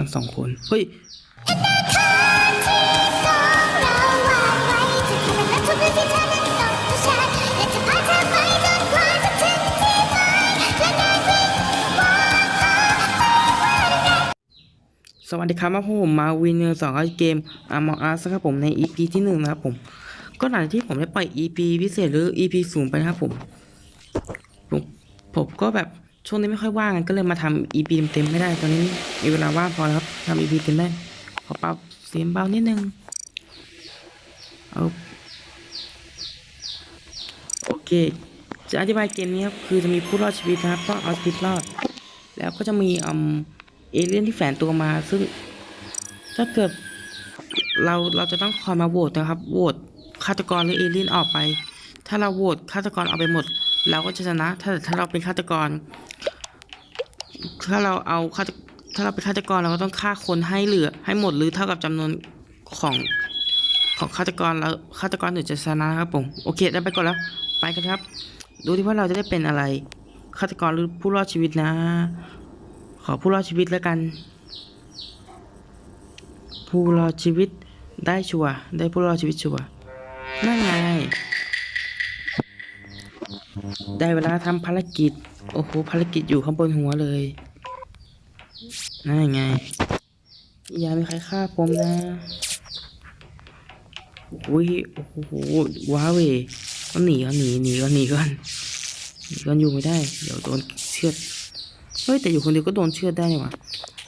กันสองคน เฮ้ยสวัสดีครับมาผมมาวินเนอร์สองเกมอามออาร์สครับผมใน EP ที่หนึ่งนะครับผม ก็หลังที่ผมได้ปล่อย EP พิเศษหรือ EP ศูนย์ไปนะครับผม ผมก็แบบ ช่วงนี้ไม่ค่อยว่างกันก็เลยมาทำ EP เต็มๆไม่ได้ ตอนนี้มีเวลาว่างพอแล้วครับทำ EP เต็มได้ ขอปรับเสียงเบานิดนึงเอาโอเค จะอธิบายเกมนี้ครับ คือจะมีผู้รอดชีวิตนะครับต้องเอาชีวิตรอด แล้วก็จะมีอมเอเลี่ยนที่แฝงตัวมา ซึ่ง ถ้าเกิดเราเราจะต้องคอยมาโหวตนะครับโหวตฆาตกรหรือเอเลี่ยนออกไป ถ้าเราโหวตฆาตกรเอาไปหมด เราก็จะชนะ ถ้าถ้าเราเป็นฆาตกร ถ้าเราเอาฆาตถ้าเราเป็นฆาตกรเราก็ต้องฆ่าคนให้เหลือ ให้หมดหรือเท่ากับจำนวนของของฆาตกรแล้วฆาตกรถึงจะชนะครับผมโอเคได้ไปก่อนแล้วไปกันครับ ดูที่ว่าเราจะได้เป็นอะไรฆาตกรหรือผู้รอดชีวิตนะ ขอผู้รอดชีวิตแล้วกัน ผู้รอดชีวิตได้ชัวได้ผู้รอดชีวิตชัวนั่นไง ได้เวลาทำภารกิจ โอ้โห ภารกิจอยู่ข้างบนหัวเลยนั่นไง อย่ามีใครฆ่าผมนะอุ้ยโอ้โห ว้าเวก็หนีก็หนีหนีก็หนีก่อนหนีก่อนอยู่ไม่ได้ เดี๋ยวโดนเชือด เฮ้ย แต่อยู่คนเดียวก็โดนเชือดได้นี่หว่า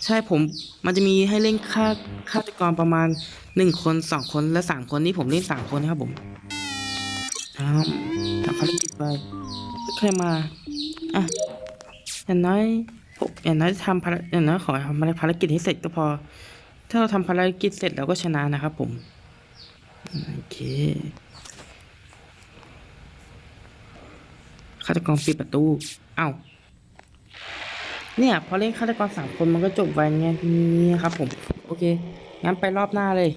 ใช่ผมมันจะมีให้เล่นฆ่าฆาตกรประมาณหนึ่งคนสองคนและสามคนนี่ผมเล่นสามคนนะครับผมอ้าวทำภาร กิจไปไม่เคยมา อะ อย่างน้อยอย่างน้อยทำภารอย่างน้อยขอทำภารกิจให้เสร็จก็พอ ถ้าเราทำภารกิจเสร็จเราก็ชนะนะครับผม โอเคฆาตกรปิดประตู เอ้า เนี่ย พอเล่นฆาตกรสามคนมันก็จบไวไงทีนี้ครับผม โอเค งั้นไปรอบหน้าเลย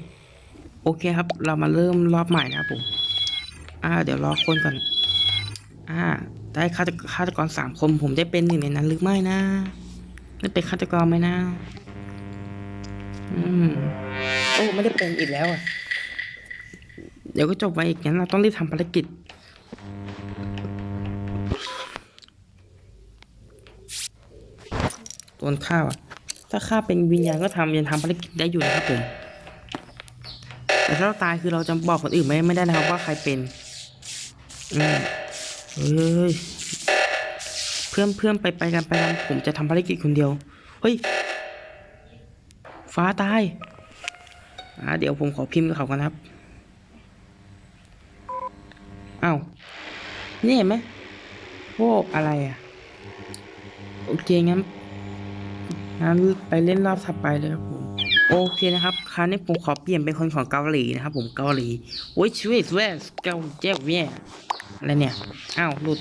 โอเคครับ เรามาเริ่มรอบใหม่นะครับผม อ่า เดี๋ยวรอคนก่อน อ่า ได้ฆาตฆาตกรสามคนผมได้เป็นหนึ่งในนั้นหรือไม่นะได้เป็นฆาตกรไหมนะ อืมโอ้ไม่ได้เป็นอีกแล้วอะ เดี๋ยวก็จบไปอีกงั้นเราต้องรีบทำภารกิจโดนฆ่าอะ ถ้าฆ่าเป็นวิญญาณก็ทำยังทำภารกิจได้อยู่นะครับผมแต่ถ้าเราตายคือเราจะบอกคนอื่นไม่ไม่ได้นะครับว่าใครเป็น อืม เฮ้ย เพื่อนเพื่อนไปไปกันไปกันผมจะทำภารกิจคนเดียว เฮ้ย ฟ้าตาย อ่าเดี๋ยวผมขอพิมพ์กับเขากันครับอ้าวนี่เห็นไหมโว้อะไรอะ โอเคงั้นงั้นไปเล่นรอบถัดไปเลยครับผมโอเคนะครับคราวนี้ผมขอเปลี่ยนเป็นคนของเกาหลีนะครับผมเกาหลีโอ้ยช่วยช่วยเกาเจ้าเนี่ย อะไรเนี่ย อ้าว หลุด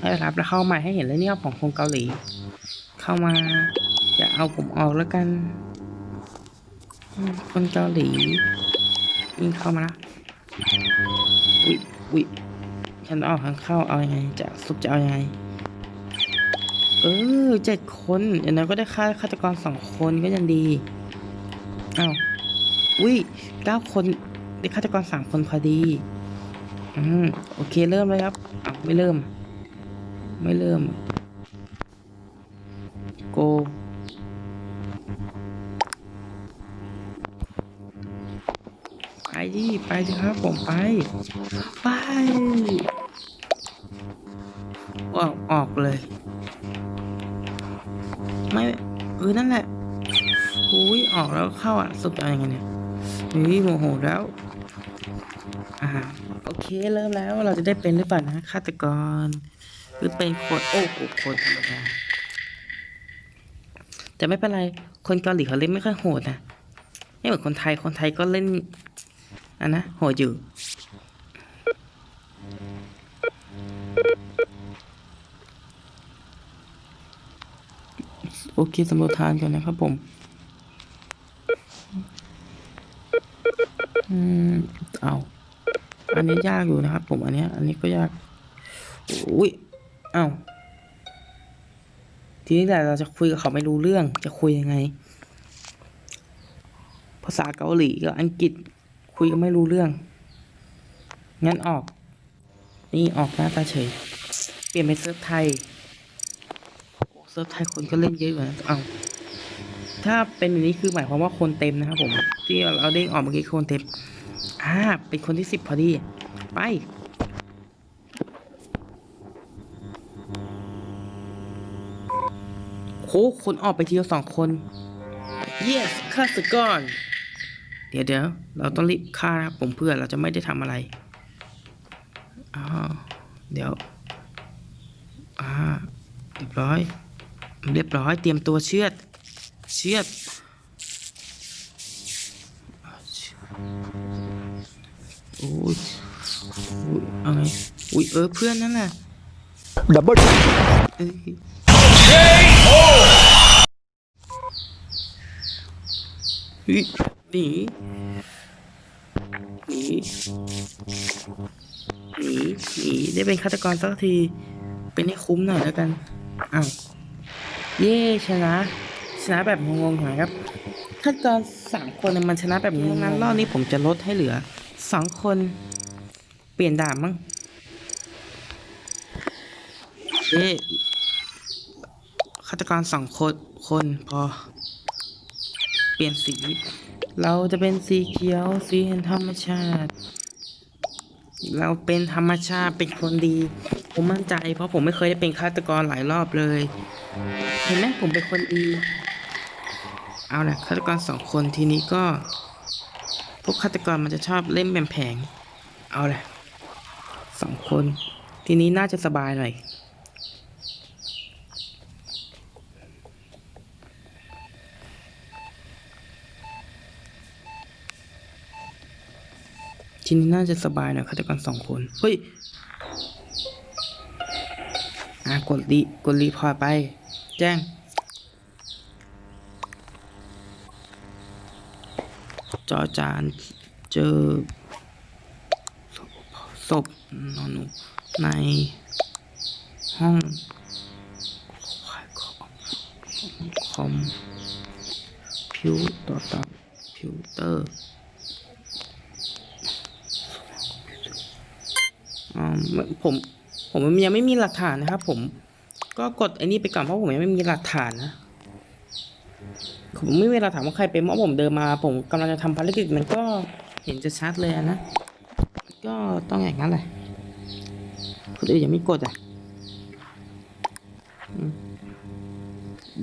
ให้รับแล้วเข้าม่ให้เห็นเลยเนี่ยของคนเกาหลี เข้ามาอย่าเอาผมออกแล้วกัน คนเกาหลียิงเข้ามาละอุ้ยอุ้ยฉันออกทางเข้าเอายังไง จะสุดจะเอายังไง เออเจ็ดคนอย่างนั้นก็ได้ค่าฆาตกรสองคนก็ยังดีอ้าวอุ้ยเก้าคนได้ฆาตกรสามคนพอดี อืมโอเคเริ่มเลยครับอ้าวไม่เริ่ม ไม่เริ่ม โก ไปดิไปดิครับผมไป ไปออกออกเลย ไม่เออนั่นแหละอุ้ยออกแล้วเข้าอะสุดอะไรยังไงเนี่ยนี่โมโหแล้ว อ่า โอเคเริ่มแล้วเราจะได้เป็นหรือเปล่านะฆาตกร หรือเป็นคนโอ้โหคนธรรมดาแต่ไม่เป็นไรคนเกาหลีเขาเล่นไม่ค่อยโหดนะไม่เหมือนคนไทยคนไทยก็เล่นอันนะโหดอยู่โอเคสำรวจทานก่อนนะครับผมอืมเอา อันนี้ยากอยู่นะครับ ผมอันเนี้ย อันนี้ก็ยาก อุ้ยเอาททีนี้แหละเราจะคุยกับเขาไม่รู้เรื่อง จะคุยยังไง ภาษาเกาหลีกับอังกฤษคุยกันไม่รู้เรื่อง งั้นออก นี่ออกหน้าตาเฉย เปลี่ยนเป็นเซิร์ฟไทยเซิร์ฟไทยคนก็เล่นเยอะอยู่นะเอาถ้าเป็นแบบนี้คือหมายความว่าคนเต็มนะครับผม ที่เราเด้งออกเมื่อกี้คนเต็ม อ่า เป็นคนที่สิบพอดี ไป โคคนออกไปทีละสองคน yes ฆ่าศึกก่อน เดี๋ยวเดี๋ยวเราต้องรีบฆ่านะครับผมเพื่อเราจะไม่ได้ทำอะไรอ้าวเดี๋ยว อ่า เรียบร้อย เรียบร้อย เตรียมตัวเชือด เชือด อ้ยอุ้ยเอาไงอุ้ยเออเพื่อนนั่นน่ะดับเบิลเอ้ยเฮ้ยหนีหนีหนีหนีได้เป็นฆาตกรสักที เป็นให้คุ้มหน่อยแล้วกันอ้าวเย่ชนะชนะแบบงงๆหน่อยครับฆาตกรสามคนน่ะมันชนะแบบงงๆงั้นรอบนี้ผมจะลดให้เหลือ สองคน เปลี่ยนดาบมั้งเอ๊ะฆาตกรสองคนคนพอ เปลี่ยนสี เราจะเป็นสีเขียวสีแห่งธรรมชาติ เราเป็นธรรมชาติเป็นคนดี ผมมั่นใจ เพราะผมไม่เคยได้เป็นฆาตกรหลายรอบเลย เห็นไหมผมเป็นคนดี เอาละฆาตกรสองคนทีนี้ก็ พวกฆาตกรมันจะชอบเล่นแบ่งแผง เอาละสองคน ทีนี้น่าจะสบายหน่อยทีนี้น่าจะสบายหน่อยฆาตกรสองคน เฮ้ย อะ กดรีกดรีพอร์ตไป แจ้ง จอจานเจอศพนอนหนูในห้องคอมพิวต่อตับพิวเตอร์ผมผมยังไม่มีหลักฐานนะครับผมก็กดไอ้นี่ไปก่อนเพราะผมยังไม่มีหลักฐานนะ ผมไม่มีหลักฐานว่าใครเป็นเพราะผมเดินมา ผมกำลังจะทำภารกิจมันก็เห็นจะชัดเลยนะ ก็ต้องอย่างนั้นแหละคนอื่นยังไม่กดอะ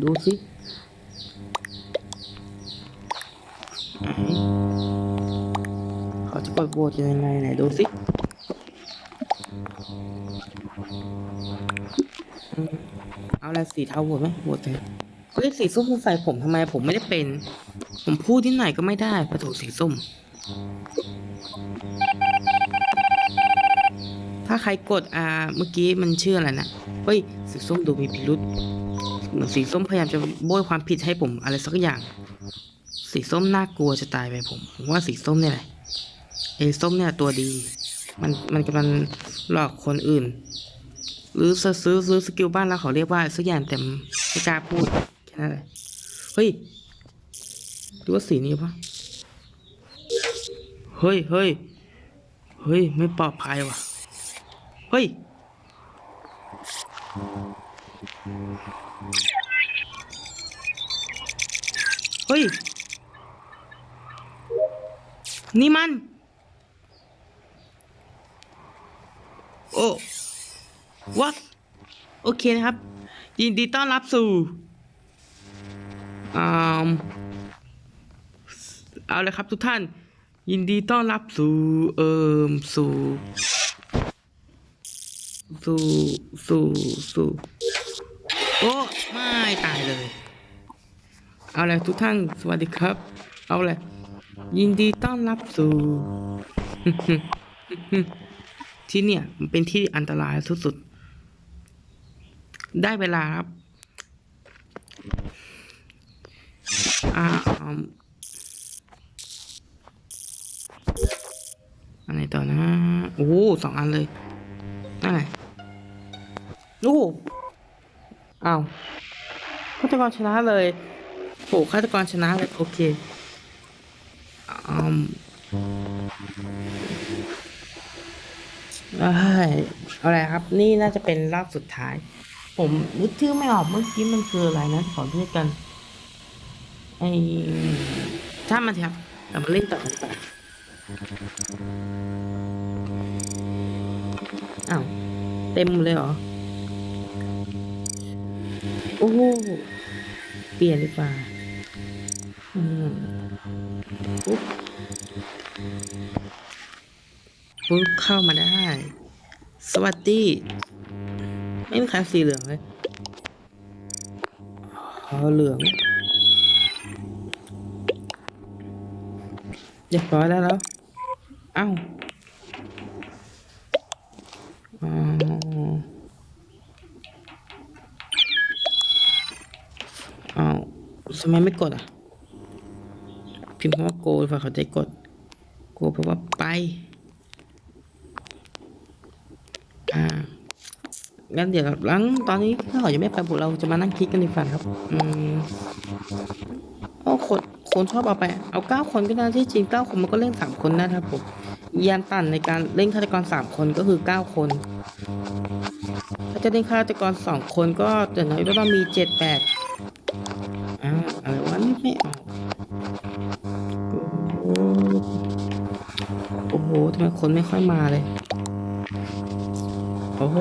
ดูสิเขาจะกดโหวตยังไงไหนดูสิเอาอะสีเทาโหวตไหมโหวตเลย สีส้มคุณใส่ผมทำไมผมไม่ได้เป็น ผมพูดที่ไหนก็ไม่ได้ประตูสีส้ม ถ้าใครกดอ่าเมื่อกี้มันชื่ออะไรนะเฮ้ยสีส้มดูมีพิรุษเหมือนสีส้มพยายามจะโบยความผิดให้ผมอะไรสักอย่าง สีส้มน่ากลัวจะตายไปผมผมว่าสีส้มเนี่ยแหละไอ้ส้มเนี่ยตัวดี มันมันกำลังหลอกคนอื่น หรือซื้อซื้อซื้อสกิลบ้านแล้วเขาเรียกว่าสักอย่างแต่ไม่กล้าพูด แค่นั้นเลยเฮ้ยดูว่าสีนี้ปะเฮ้ยเฮ้ยเฮ้ย ไม่ปลอดภัยว่ะ เฮ้ย เฮ้ย นี่มัน โอ้ what โอเคนะครับ ยินดีต้อนรับสู่ เอาเลยครับทุกท่าน ยินดีต้อนรับสู่เอ่มสู่สู่สู่สู่โอ้ไม่ตายเลย เอาเลยทุกท่าน สวัสดีครับ เอาเลยยินดีต้อนรับสู่ที่เนี่ยมันเป็นที่อันตรายสุดๆ ได้เวลาครับ อ่าอืมอันไหนต่อนะ โอ้โสองอันเลยนั่นไงโอ้โหอ้าฆาตกรชนะเลยโหฆาตกรชนะเลย โอเคอืมเอ้ยเอาอะไรครับ นี่น่าจะเป็นรอบสุดท้าย ผมนึกชื่อไม่ออกเมื่อกี้มันคืออะไรนะ ขอเรียกกัน ไอ้ถ้ามันเถอะครับเรามาเล่นต่อกันดีกว่ออ้าวเต็มเลยเหรอ โอ้โหเปลี่ยนดีกว่าอืมปุ๊บปุ๊บเข้ามาได้ สวัสดี ไม่มีใครสีเหลืองเลยอ๋อเหลือง เรียบร้อยแล้วแล้วเอ้าเอาทำไมไม่กดอะ พิมพ์คำว่าโกดีกว่าเขาใจกด โกแปลว่าไป อ่า งั้นเดี๋ยวหลังตอนนี้ถ้าเขายังไม่ไปบุเราจะมานั่งคิดกันดีกว่าครับ อืมโอ้คนคนชอบเอาไป เอาเก้าคนก็ได้ที่จริงเก้าคนมันก็เล่นสามคนนะครับผมยานตันในการเล่นฆาตกรสามคนก็คือเก้าคน ถ้าจะเล่นฆาตกรสองคนก็จะน้อยก็ต้องมีเจ็ดแปดอ่าอะไรวะนี่ไม่ออกโอ้โหทำไมคนไม่ค่อยมาเลย โอ้โห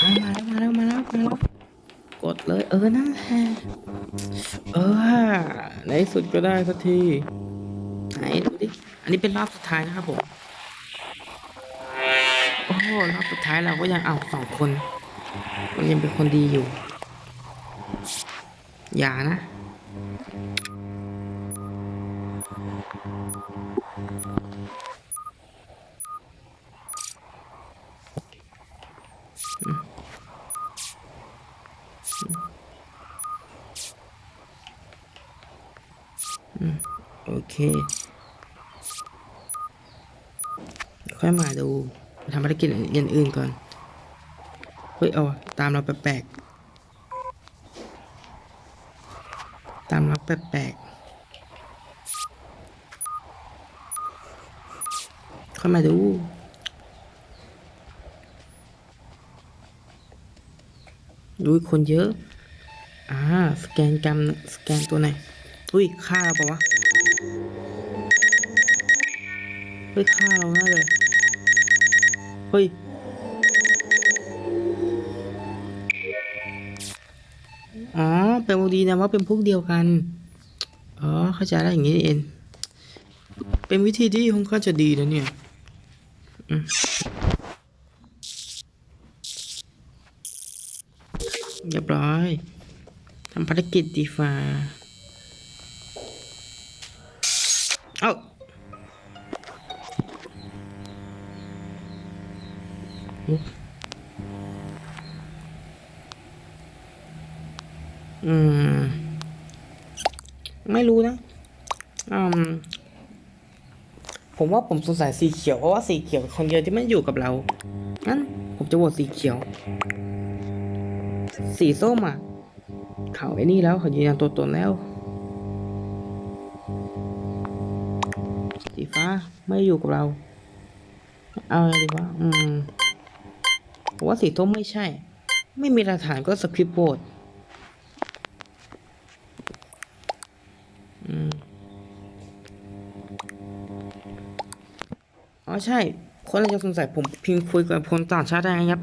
มาแล้วมาแล้วมาแล้วมาแล้วกดเลยเออนั่นแหละเออในสุดก็ได้สักทีไหนดูดิอันนี้เป็นรอบสุดท้ายนะครับผมโอ้โหรอบสุดท้ายเราก็ยังเอาสองคนมันยังเป็นคนดีอยู่ อย่านะ โอเคค่อยมาดูทำภารกิจอย่างอื่นก่อน เฮ้ยเอาตามเราแปลกๆ ตามเราแปลกๆค่อยมาดูดูคนเยอะ อ่า สแกนกรรมสแกนตัวไหน อุ้ยฆ่าเราปล่าวะเฮ้ยฆ่าเราแน่เลย เฮ้ย อ๋อแปลว่าดีนะว่าเป็นพวกเดียวกัน อ๋อ เข้าใจแล้วอย่างนี้เอง เป็นวิธีที่ค่อนข้างจะดีนะเนี่ยเรียบร้อยทำภารกิจดีฟ้าเอ้า อืม ไม่รู้นะอืมผมว่าผมสงสัยสีเขียวเพราะว่าสีเขียวคนเดียวที่ไม่อยู่กับเรา งั้น ผมจะโหวตสีเขียว สีส้มอะ เขาไอ้นี่แล้วเขายืนยันตัวตนแล้ว สีฟ้าไม่อยู่กับเรา เอาอะไงดีวะ อืมผมว่าสีส้มไม่ใช่ ไม่มีหลักฐานก็สคริปต์โหวต อใช่ คนเราจะสงสัยผมพิมพ์คุยกับคนต่างชาติได้ครับ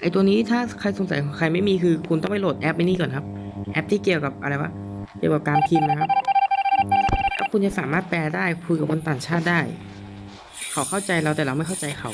ไอตัวนี้ถ้าใครสงสัยใครไม่มีคือคุณต้องไปโหลดแอปไอ้นี่ก่อนครับ แอปที่เกี่ยวกับอะไรวะ เกี่ยวกับการพิมพ์นะครับแล้วคุณจะสามารถแปลได้คุยกับคนต่างชาติได้ เขาเข้าใจเราแต่เราไม่เข้าใจเขา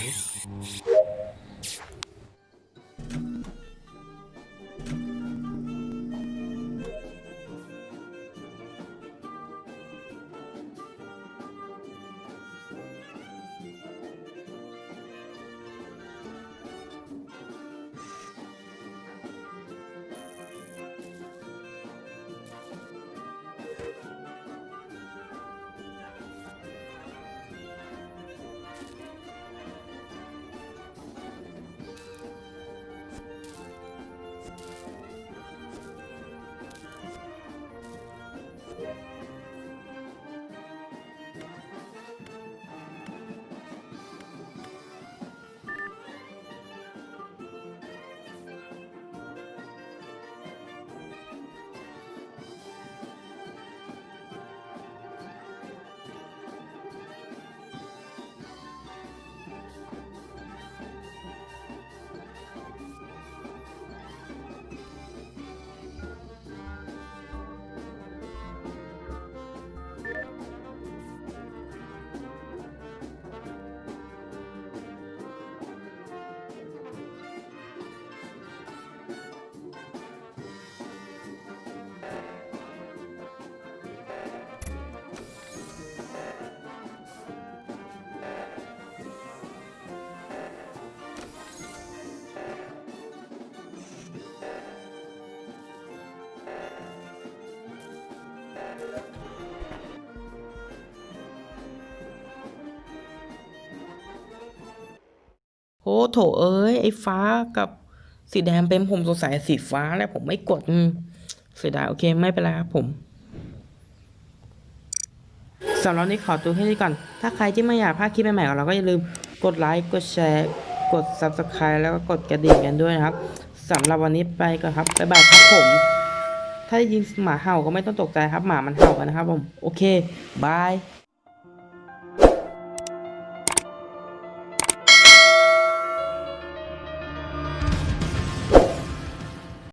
โอ้โถเอ้ย ไอ้ฟ้ากับสีแดงเป็นผมสงสัยสีฟ้าแหละผมไม่กดเสียดายโอเคไม่เป็นไรครับผมสำหรับนนี้ขอตัวแค่นี้ก่อน ถ้าใครที่ไม่อยากพลาดคลิปใหม่ๆของเราก็อย่าลืมกดไลค์ กดแชร์ กด subscribe แล้วก็กดกระดิ่งกันด้วยนะครับสำหรับวันนี้ไปก่อนครับ บ๊ายบายครับผม ถ้าได้ยินหมาเห่าก็ไม่ต้องตกใจครับ หมามันเห่ากันนะครับผม โอเค บาย